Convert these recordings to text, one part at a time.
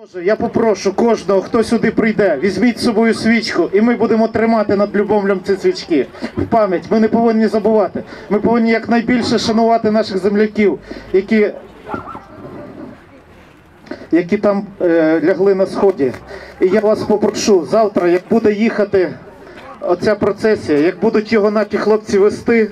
Боже, Я попрошу кожного, хто сюди прийде, візьміть з собою свічку, і ми будемо тримати над Любомлем ці свічки. В пам'ять. Ми не повинні забувати. Ми повинні якнайбільше шанувати наших земляків, які, які там е, лягли на сході. І я вас попрошу завтра, як буде їхати оця процесія, як будуть його наші хлопці вести.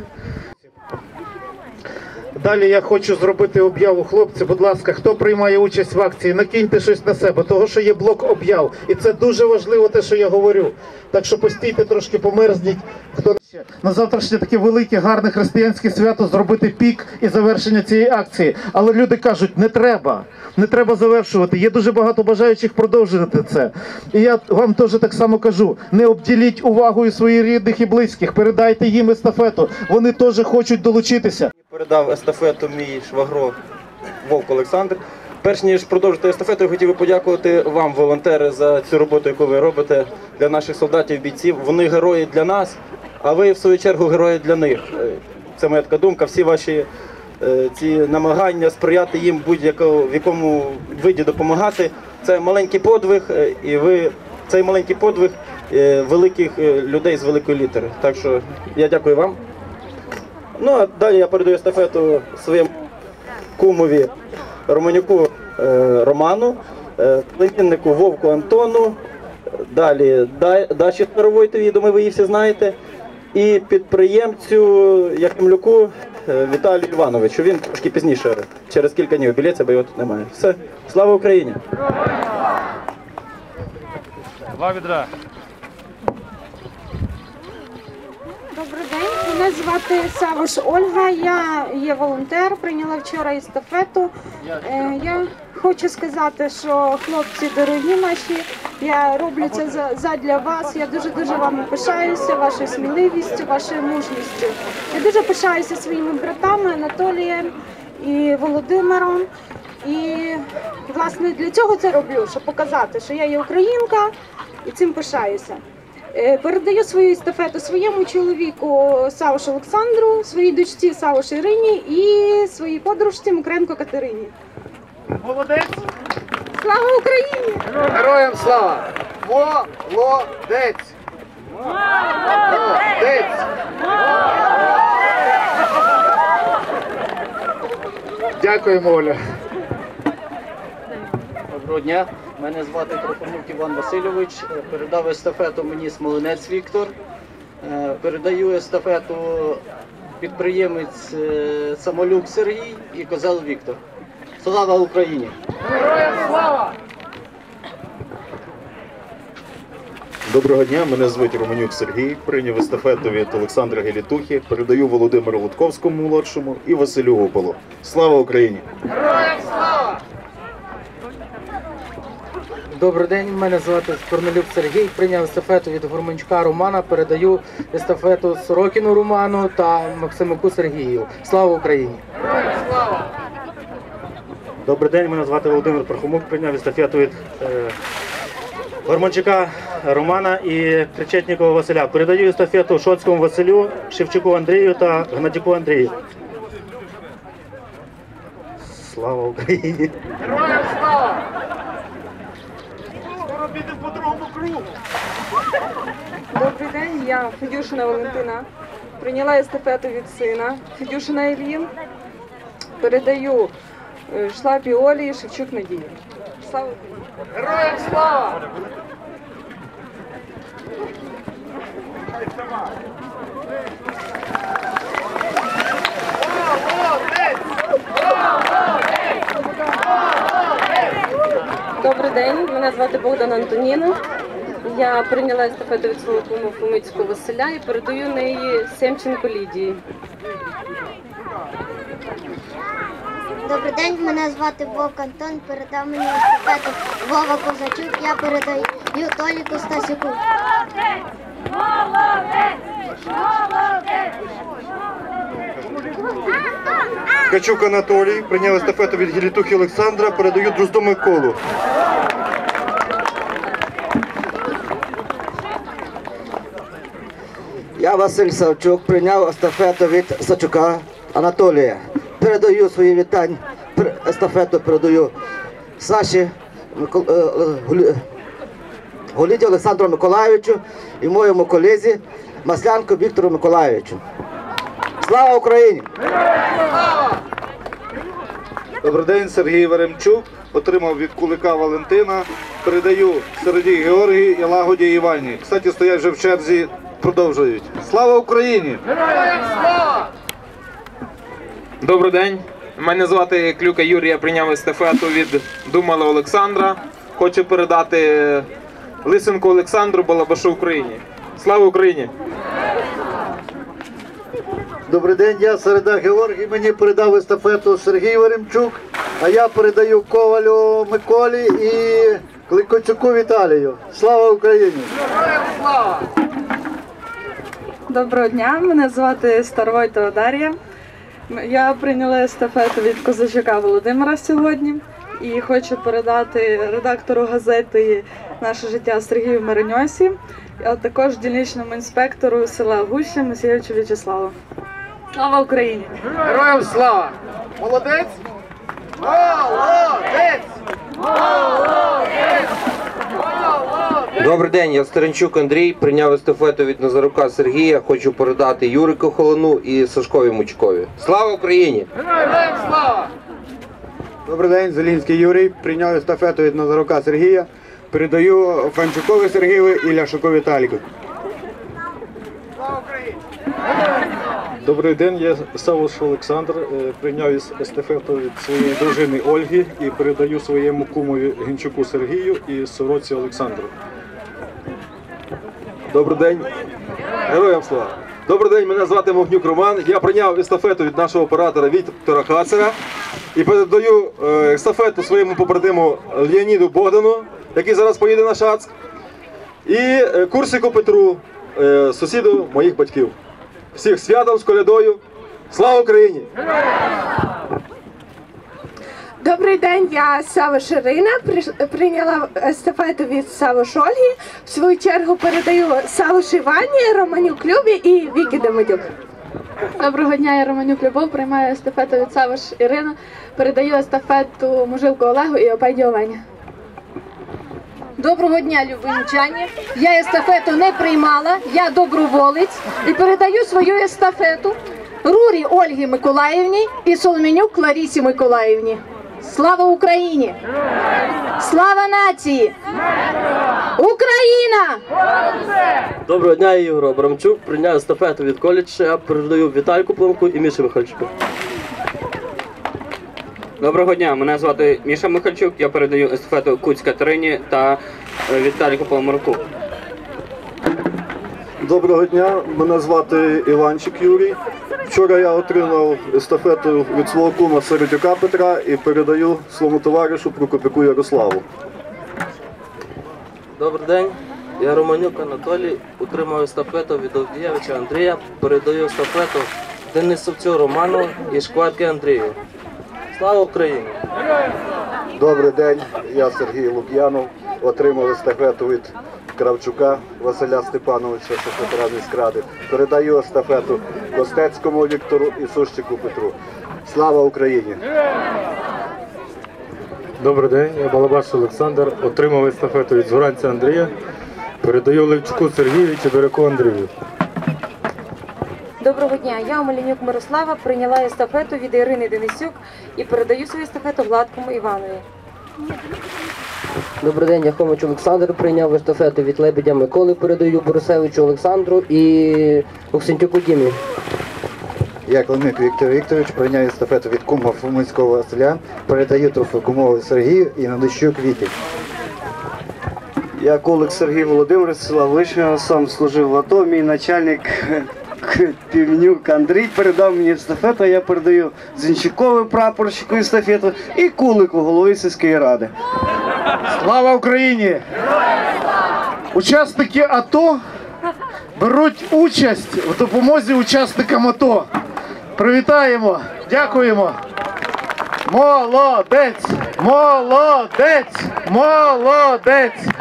Далі я хочу зробити об'яву. Хлопці, будь ласка, хто приймає участь в акції, накиньте щось на себе, того що є блок об'яв. І це дуже важливо, те, що я говорю. Так що постійте трошки, померзніть. Хто на завтрашнє таке велике, гарне християнське свято зробити пік і завершення цієї акції. Але люди кажуть, не треба, не треба завершувати. Є дуже багато бажаючих продовжувати це. І я вам теж так само кажу: не обділіть увагою своїх рідних і близьких, передайте їм естафету. Вони теж хочуть долучитися. Передав естафету мій швагро Вовк Олександр. Перш ніж продовжити естафету, я хотів би подякувати вам, волонтери, за цю роботу, яку ви робите для наших солдатів, бійців. Вони герої для нас, а ви, в свою чергу, герої для них. Е, Це моя така думка. Всі ваші е, ці намагання сприяти їм будь-якому в якому виді допомагати. Це маленький подвиг, е, і ви цей маленький подвиг великих людей з великої літери. Так що я дякую вам. Ну а далі я передаю естафету своєму кумові Романюку е, Роману, е, племіннику Вовку Антону, далі Да- Даші Старовойтові, думаю, ви її всі знаєте, і підприємцю Якимлюку е, Віталію Івановичу. Він трошки пізніше, через кілька днів білеться, бо його тут немає. Все, слава Україні! Два відра. Добрий день, мене звати Савош Ольга. Я є волонтер, прийняла вчора естафету. Е, Я хочу сказати, що хлопці дорогі наші, я роблю це за- задля вас. Я дуже дуже вами пишаюся, вашою сміливістю, вашою мужністю. Я дуже пишаюся своїми братами Анатолієм і Володимиром. І власне для цього це роблю, щоб показати, що я є українка і цим пишаюся. Е, Передаю свою естафету своєму чоловіку Сауш Олександру, своїй дочці Сауш Ірині і своїй подружці Мукренко Катерині. Молодець! Слава Україні! Героям слава! Молодець! Молодець! Дякуємо, Оля. Доброго дня. Мене звати Трохомюк Іван Васильович. Е, Передав естафету мені Смолинець Віктор. Е, Передаю естафету підприємець е, Самолюк Сергій і Козел Віктор. Слава Україні! Героям слава! Доброго дня, мене звуть Романюк Сергій. Прийняв естафету від Олександра Гелітухи. Передаю Володимиру Лутковському молодшому і Василю Гополу. Слава Україні! Добрий день, мене звати Корнелюк Сергій. Прийняв естафету від Гурманчука Романа. Передаю естафету Сорокіну Роману та Максимуку Сергію. Слава Україні! Добрий день, мене звати Володимир Пархомук. Прийняв естафету від е, Горманчука Романа і Кричетнікова Василя. Передаю естафету Шоцькому Василю, Шевчуку Андрію та Гнатюку Андрію. Слава Україні! Скоро Добрий день, я Федюшина Валентина. Прийняла естафету від сина Федюшина Ільїн. Передаю е, Шлапі Олі і Шевчук Надії. Слава Україні! Героям слава! Добрий день, мене звати Богдан Антоніна. Я прийняла естафету від свого куму Фомицького Василя і передаю неї Семченко Лідії. Добрий день, мене звати Вовк Антон. Передав мені естафету Вова Козачук. Я передаю Толіку Стасюку. Качук Анатолій прийняв естафету від Гелітухи Олександра. Передаю Друзду Миколу. Я Василь Савчук прийняв естафету від Сачука Анатолія. Передаю свої вітання. Естафету передаю Саші е, е, Голіді Олександру Миколайовичу і моєму колезі Маслянку Віктору Миколайовичу. Слава Україні! Добрий день, Сергій Веремчук. Отримав від кулика Валентина. Передаю Середі Георгії і Лагоді Івані. Кстати, стоять вже в черзі, продовжують. Слава Україні! Добрий день. Мене звати Клюка Юрій, я прийняв естафету від Думала Олександра. Хочу передати Лисенку Олександру Балабашу Україні. Слава Україні! Добрий день, я Середа Георгій. Мені передав естафету Сергій Веремчук, а я передаю Ковалю Миколі і Кликоцюку Віталію. Слава Україні! Доброго дня, мене звати Старвойтова Дар'я. Я прийняла естафету від Козачука Володимира сьогодні і хочу передати редактору газети Наше життя Сергію Мариньосі, а також дільничному інспектору села Гуща Мосієвичу В'ячеславу. Слава Україні! Героям слава! Молодець! Молодець! Добрий день, я Старенчук Андрій. Прийняв естафету від Назарука Сергія. Хочу передати Юрику Холону і Сашкові Мучкові. Слава Україні! Героям слава! Добрий день, Зелінський Юрій. Прийняв естафету від Назарука Сергія. Передаю Фанчукові Сергію і Ляшуку Віталіку. Добрий день, я Савуш Олександр. Е, Прийняв ес- естафету від своєї дружини Ольги і передаю своєму кумові Гінчуку Сергію і сороці Олександру. Добрий день. Героям слава. Добрий день, мене звати Мовнюк Роман. Я прийняв естафету від нашого оператора Віктора Хацера і передаю е, естафету своєму побратиму Леоніду Богдану, який зараз поїде на Шацк, і е, Курсику Петру, е, сусіду моїх батьків. Всіх святом, з колядою. Слава Україні! Добрий день, я Савиш Ірина. Приш- Прийняла естафету від Савиш Ольги. В свою чергу передаю Савиш Івані, Романюк Любі і Вікі Демидюк. Доброго дня, я Романюк Любов, приймаю естафету від Савиш Ірина. Передаю естафету Мужилку Олегу і Обеді Олені. Доброго дня, любимчані. Я естафету не приймала, я доброволець і передаю свою естафету Рурі Ольгі Миколаївні і Соломінюк Ларісі Миколаївні. Слава Україні! Слава нації! Україна! Доброго дня, Ігор Абрамчук. Прийняв естафету від коледжа. Я передаю Вітальку Планку і Міші Михальчуку. Доброго дня, мене звати Міша Михальчук. Я передаю естафету Куць Катерині та е, Віталіку Поломаруку. Доброго дня, мене звати Іванчик Юрій. Вчора я отримав естафету від свого кума Середюка Петра і передаю своєму товаришу Прокопіку Ярославу. Добрий день, я Романюк Анатолій, отримав естафету від Овдієвича Андрія, передаю естафету Денисовцю Роману і Шкварки Андрію. Слава Україні! Добрий день, я Сергій Лук'янов. Отримав естафету від Кравчука Василя Степановича, секретаря міськради. Передаю естафету Костецькому Віктору і Сущику Петру. Слава Україні! Добрий день, я Балабаш Олександр. Отримав естафету від Зуранця Андрія. Передаю Левчуку Сергію і Чебиряку Андрію. Доброго дня, я Омелянюк Мирослава прийняла естафету від Ірини Денисюк і передаю свою естафету Гладкому Іванові. Добрий день, я Хомич Олександр. Прийняв естафету від Лебедя Миколи, передаю Борисевичу Олександру і Оксентюку Дімі. Я Климик Віктор Вікторович прийняв естафету від кума Фоминського Василя. Передаю трофу кумову Сергію і Надищук Віті. Я Колик Сергій Володимирович, села Вишня, сам служив в АТО. Мій начальник Півнюк Андрій передав мені естафету, я передаю Зінчикову прапорщику естафету і Кулику, голові сільської ради. Слава Україні! Учасники АТО беруть участь в допомозі учасникам АТО. Привітаємо! Дякуємо! Молодець! Молодець! Молодець!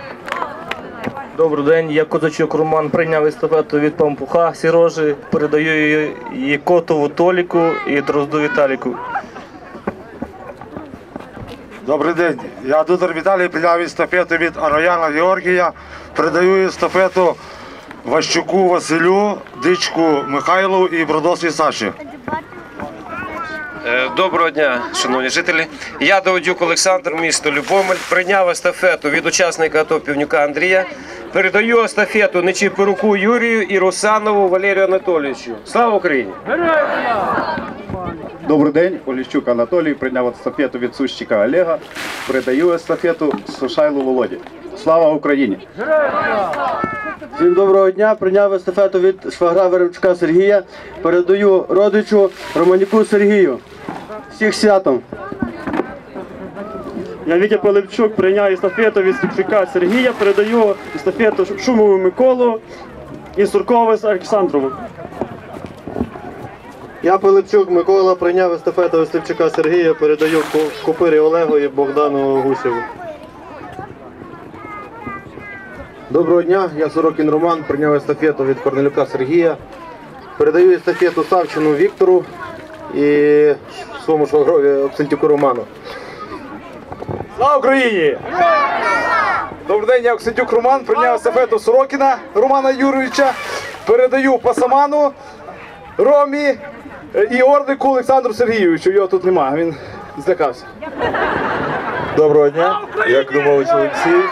Добрий день, я Козачук Роман прийняв естафету від Пампуха Сірожі, передаю її, її Котову Толіку і Дрозду Віталіку. Добрий день. Я Дудар Віталій прийняв естафету від Арояна Георгія. Передаю естафету Ващуку Василю, Дичку Михайлу і Бродосві Саші. Е, Доброго дня, шановні жителі. Я Давидюк Олександр, місто Любомель. Прийняв естафету від учасника АТО Півнюка Андрія. Передаю естафету Нечіпоруку Юрію і Русанову Валерію Анатолійовичу. Слава Україні! Добрий день, Поліщук Анатолій прийняв естафету від Сущика Олега. Передаю естафету Сушайлу Володі. Слава Україні! Всім доброго дня. Прийняв естафету від швагра Веремчука Сергія. Передаю родичу Романюку Сергію. Всіх святом. Я Вітя Пилипчук прийняв естафету від Степчука Сергія, передаю естафету Шумову Миколу і Суркову Олександрову. Я Пилипчук Микола прийняв естафету від Степчука Сергія, передаю Ку- Купирі Олегу і Богдану Гусєву. Доброго дня, я Сорокін Роман, прийняв естафету від Корнелюка Сергія. Передаю естафету Савчину Віктору і своєму швагрові Оксентюку Роману. Слава Україні! Добрий день, я Оксентюк Роман, прийняв естафету Сорокіна Романа Юровича. Передаю Пасаману, Ромі і Орнику Олександру Сергійовичу. Його тут немає, він злякався. Доброго дня, я Клюмович Олексій.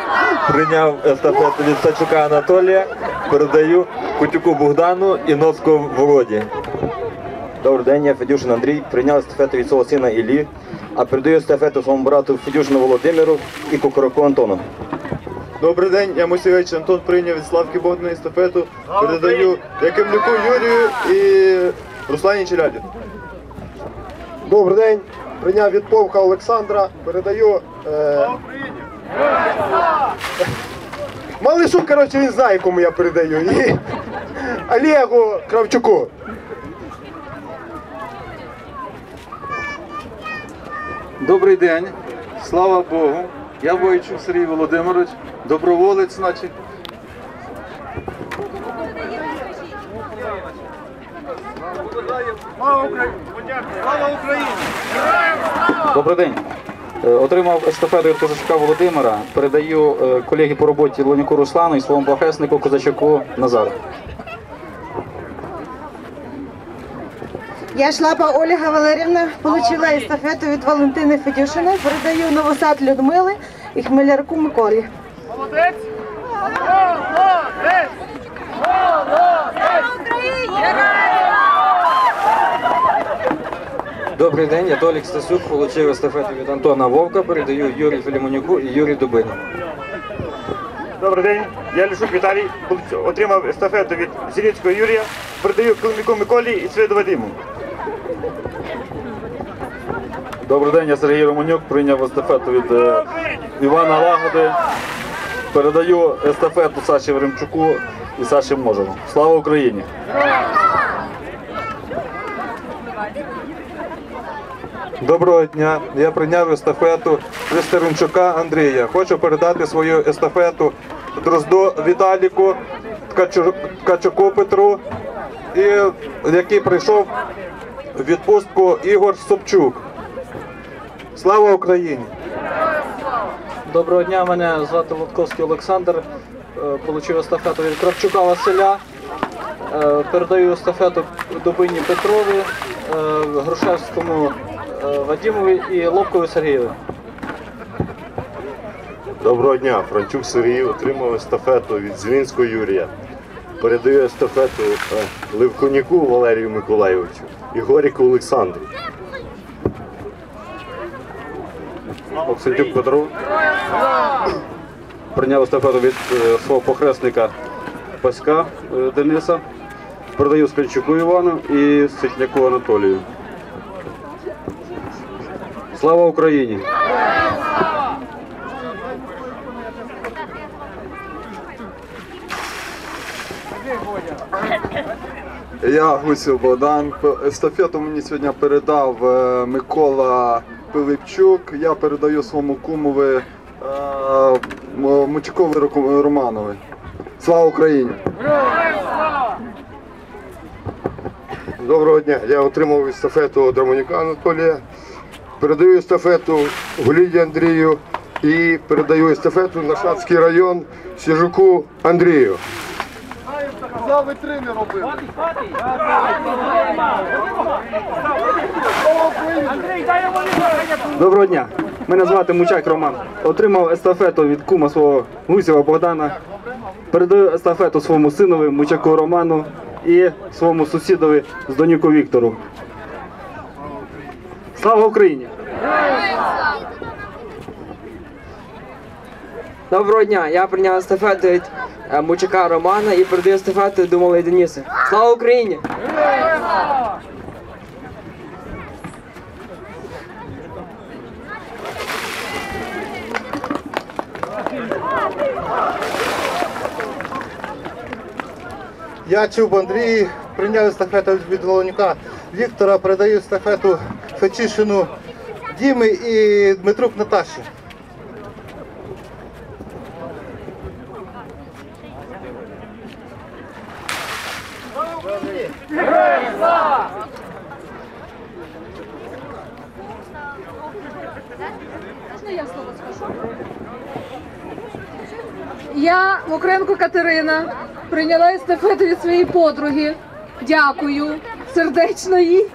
Прийняв естафету від Сачука Анатолія. Передаю Кутюку Богдану і Ноцьку Володі. Добрий день, я Федюшин Андрій. Прийняв естафету від свого сина Іллі, а передаю естафету своєму брату Федюшину Володимиру і Кукураку Антону. Добрий день, я Мусівець Антон прийняв від Славки Богдана естафету. Передаю Якимлюку Юрію і Руслані Челяді. Добрий день, прийняв від Повка Олександра. Передаю. Е... Малишу, коротше, він знає, кому я передаю. І Олегу Кравчуку. Добрий день, слава Богу. Я Бойчук Сергій Володимирович, доброволець, значить. Слава Україні! Добрий день. Е, Отримав естафету від Козачка Володимира. Передаю е, колегі по роботі Лоніку Руслану і своєму похреснику Козачаку Назару. Я Шлапа Ольга Валерівна отримала естафету від Валентини Федюшиної. Передаю Новосад Людмили і Хмелярку Миколі. Молодець! Молодець! Добрий день, я Толік Стасюк, отримав естафету від Антона Вовка. Передаю Юрію Філімонюку і Юрію Дубині. Добрий день, я Лішук Віталій, отримав естафету від Зіліцького Юрія, передаю Килиміку Миколі і Свиду Вадиму. Добрий день, я Сергій Романюк, прийняв естафету від е, Івана Лагоди. Передаю естафету Саші Веремчуку і Саші Можеву. Слава Україні! Доброго дня. Я прийняв естафету Вестеренчука Андрія. Хочу передати свою естафету Дрозду Віталіку, Ткачу- Ткачуку Петру, який прийшов в відпустку Ігор Собчук. Слава Україні! Доброго дня, мене звати Лотковський Олександр. Е, Получив естафету від Кравчука Василя. Е, Передаю естафету Дубині Петрові, е, Грушевському Вадимові і Лобкові Сергієві. Доброго дня, Франчук Сергій отримав естафету від Зелінського Юрія. Передаю естафету Левконіку Валерію Миколайовичу і Горіку Олександру. Оксентюк Петру. прийняв естафету від е, свого похресника Паська е, Дениса. Передаю Скальчуку Івану і Ситняку Анатолію. Слава Україні! Я Гусів Богдан. Естафету мені сьогодні передав е, Микола Пилипчук. Я передаю своєму кумові е, Мучкові Романові. Слава Україні! Доброго дня. Я отримав естафету від Романюка Анатолія. передаю естафету Гуліді Андрію і передаю естафету на Шацький район Сіжуку Андрію. Казали три не робили. Доброго дня. Мене звати Мучак Роман. Отримав естафету від кума свого Гусєва Богдана. Передаю естафету своєму синові Мучаку Роману і своєму сусідові Здонюку Віктору. Слава Україні! Доброго дня, я прийняв естафету від е, Мучака Романа і передаю естафету до малої Дениси. Слава Україні! Я Чуб Андрій, прийняв естафету від Волонюка Віктора, передаю естафету Фетішину Діми і Дмитрук Наташі. Я, Мокренко Катерина, прийняла естафету від своєї подруги. Дякую сердечно їй.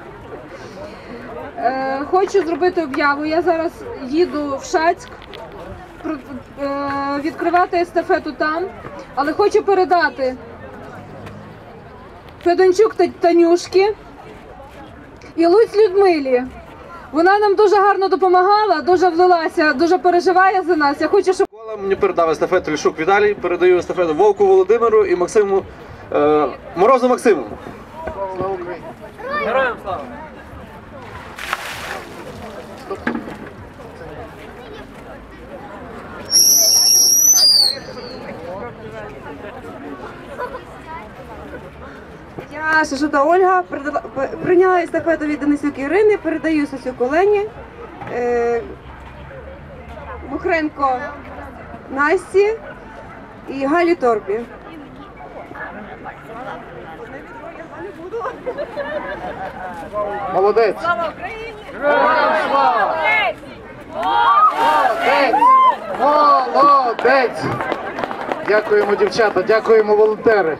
Е, хочу зробити об'яву. Я зараз їду в Шацьк е, відкривати естафету там, але хочу передати Федончук Та- Танюшки і Луць Людмилі. Вона нам дуже гарно допомагала, дуже влилася, дуже переживає за нас. Я хочу, щоб Мені передав естафету Лішук Віталій, передаю естафету Вовку Володимиру і Максиму е, Морозу Максиму. Героям слава! Я Шашута Ольга. Передала- п- прийняла естафету від Денисюк Ірини, передаю Сосюк Олені, е, Мухренко Насті і Галі Торбі. Молодець. Слава Україні! Молодець! Молодець! Дякуємо, дівчата, дякуємо, волонтери.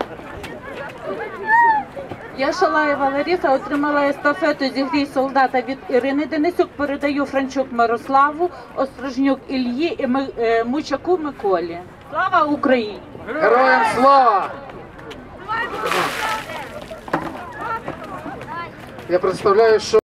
Я Шалаєва Лариса отримала естафету зігрій солдата від Ірини Денисюк. Передаю Франчук Мирославу, Острожнюк Ільї і е, Мучаку Миколі. Слава Україні! Героям слава! Я представляю, що